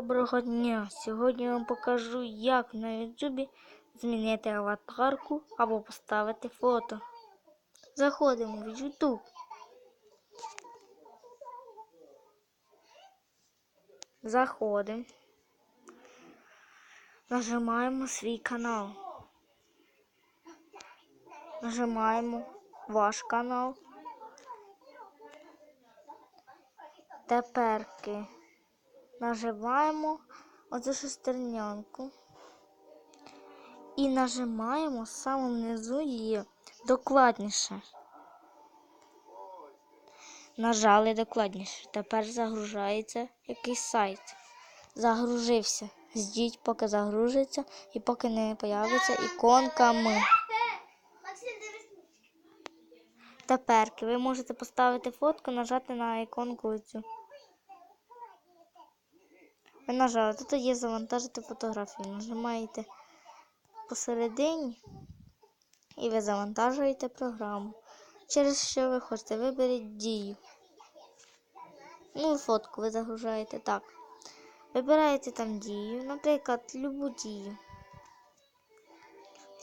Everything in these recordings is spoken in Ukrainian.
Доброго дня! Сьогодні я вам покажу, як на YouTube змінити аватарку або поставити фото. Заходимо в YouTube. Заходимо. Нажимаємо свій канал. Нажимаємо ваш канал. Теперки нажимаємо оцю шестернянку і нажимаємо саме внизу її докладніше. Нажали докладніше. Тепер загружається якийсь сайт. Загружився. Ждіть, поки загружиться і поки не появиться іконка ми. Тепер ви можете поставити фотку, нажати на іконку цю. Ви нажали, тут є завантажити фотографію. Нажимаєте посередині і ви завантажуєте програму. Через що ви хочете, виберіть дію. Ну, фотку ви загружаєте так. Вибираєте там дію, наприклад, любу дію.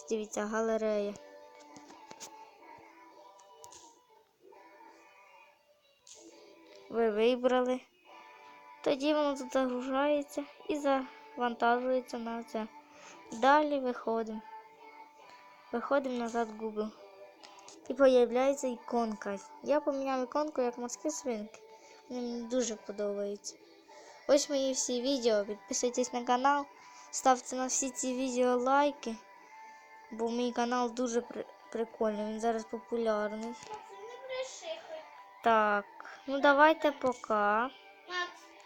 Дивіться, галерея. Ви вибрали. Тоді воно тут загружається і завантажується на це. Далі виходимо. Виходимо назад в Google. І появляється іконка. Я поміняв іконку як морські свинки. Мені дуже подобається. Ось мої всі відео. Підписуйтесь на канал, ставте на всі ці відео лайки, бо мій канал дуже при- прикольний, він зараз популярний. Так, ну давайте пока.